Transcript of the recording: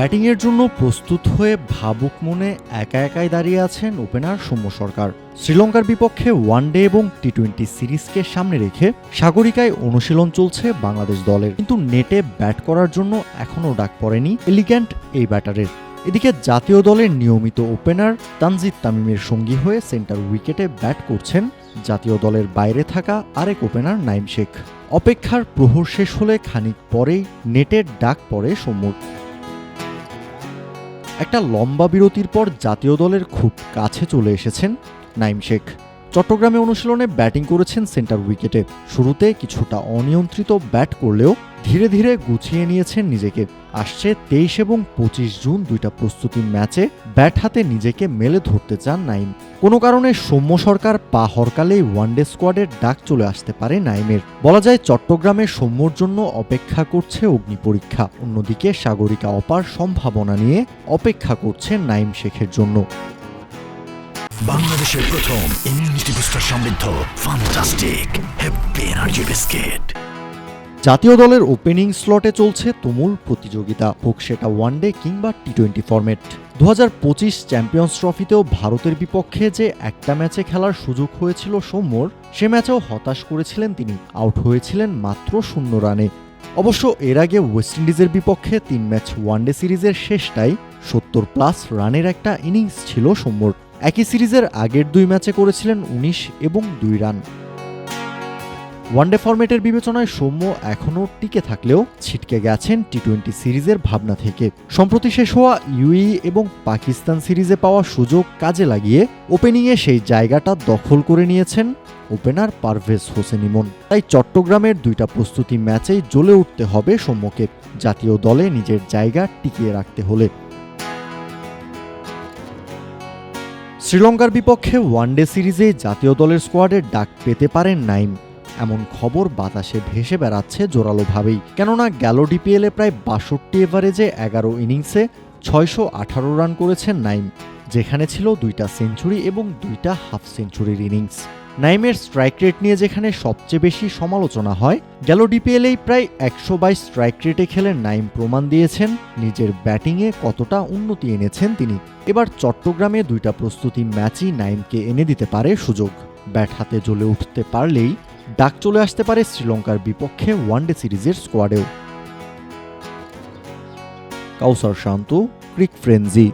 ব্যাটিংয়ের জন্য প্রস্তুত হয়ে ভাবুক মনে একা একাই দাঁড়িয়ে আছেন ওপেনার সৌম্য সরকার। শ্রীলঙ্কার বিপক্ষে ওয়ানডে এবং টি টোয়েন্টি সিরিজকে সামনে রেখে সাগরিকায় অনুশীলন চলছে বাংলাদেশ দলের। কিন্তু নেটে ব্যাট করার জন্য এখনও ডাক পড়েনি এলিগ্যান্ট এই ব্যাটারের। এদিকে জাতীয় দলের নিয়মিত ওপেনার তানজিদ তামিমের সঙ্গী হয়ে সেন্টার উইকেটে ব্যাট করছেন জাতীয় দলের বাইরে থাকা আরেক ওপেনার নাইম শেখ। অপেক্ষার প্রহর শেষ হলে খানিক পরেই নেটের ডাক পড়ে সৌম্যর। একটা লম্বা বিরতির পর জাতীয় দলের খুব কাছে চলে এসেছেন নাইম শেখ। চট্টগ্রামে অনুশীলনে ব্যাটিং করেছেন সেন্টার উইকেটে। শুরুতে কিছুটা অনিয়ন্ত্রিত ব্যাট করলেও ধীরে ধীরে গুছিয়ে নিয়েছেন নিজেকে। আসছে তেইশ এবং পঁচিশ জুন দুইটা প্রস্তুতি ম্যাচে ব্যাট হাতে নিজেকে মেলে ধরতে চান নাইম। কোনো কারণে সৌম্য সরকার পা হরকালেই ওয়ানডে স্কোয়াডের ডাক চলে আসতে পারে নাইমের। বলা যায় চট্টগ্রামে সৌম্যর জন্য অপেক্ষা করছে অগ্নি পরীক্ষা। অন্যদিকে সাগরিকা অপার সম্ভাবনা নিয়ে অপেক্ষা করছে নাইম শেখের জন্য। বাংলাদেশের প্রথম ইমিউনিটি বুস্টার সমৃদ্ধ ফান্টাস্টিক হ্যাপি এনার্জি বিস্কিট জাতীয় দলের ওপেনিং স্লটে চলছে তুমুল প্রতিযোগিতা, হোক সেটা ওয়ানডে কিংবা টি টোয়েন্টি ফরম্যাট দু চ্যাম্পিয়ন্স ট্রফিতেও ভারতের বিপক্ষে যে একটা ম্যাচে খেলার সুযোগ হয়েছিল সৌম্যর, সে ম্যাচেও হতাশ করেছিলেন তিনি আউট হয়েছিলেন মাত্র শূন্য রানে। অবশ্য এর আগে ওয়েস্ট ইন্ডিজের বিপক্ষে তিন ম্যাচ ওয়ানডে সিরিজের শেষটাই সত্তর প্লাস রানের একটা ইনিংস ছিল সৌম্যর। একই সিরিজের আগের দুই ম্যাচে করেছিলেন উনিশ এবং দুই রান। ওয়ানডে ফরম্যাটের বিবেচনায় সৌম্য এখনও টিকে থাকলেও ছিটকে গেছেন টি টোয়েন্টি সিরিজের ভাবনা থেকে। সম্প্রতি শেষ হওয়া ইউই এবং পাকিস্তান সিরিজে পাওয়া সুযোগ কাজে লাগিয়ে ওপেনিংয়ে সেই জায়গাটা দখল করে নিয়েছেন ওপেনার পারভেজ হোসেন ইমন। তাই চট্টগ্রামের দুইটা প্রস্তুতি ম্যাচেই জ্বলে উঠতে হবে সৌম্যকে। জাতীয় দলে নিজের জায়গা টিকিয়ে রাখতে হলে শ্রীলঙ্কার বিপক্ষে ওয়ানডে সিরিজে জাতীয় দলের স্কোয়াডের ডাক পেতে পারেন নাইম। এমন খবর বাতাসে ভেসে বেড়াচ্ছে জোরালোভাবেই। কেননা গেল ডিপিএলে প্রায় বাষট্টি এভারেজে এগারো ইনিংসে ছয়শো আঠারো রান করেছেন নাইম, যেখানে ছিল দুইটা সেঞ্চুরি এবং দুইটা হাফ সেঞ্চুরির ইনিংস। নাইমের স্ট্রাইক রেট নিয়ে যেখানে সবচেয়ে বেশি সমালোচনা হয়, গেল ডিপিএলেই প্রায় একশো বাইশ স্ট্রাইক রেটে খেলে নাইম প্রমাণ দিয়েছেন, নিজের ব্যাটিংয়ে কতটা উন্নতি এনেছেন তিনি। এবার চট্টগ্রামে দুইটা প্রস্তুতি ম্যাচই নাইমকে এনে দিতে পারে সুযোগ। ব্যাট হাতে জ্বলে উঠতে পারলেই ডাক চলে আসতে পারে শ্রীলঙ্কার বিপক্ষে ওয়ানডে সিরিজের স্কোয়াডেও কাউসার শান্ত, ক্রিক ফ্রেন্জি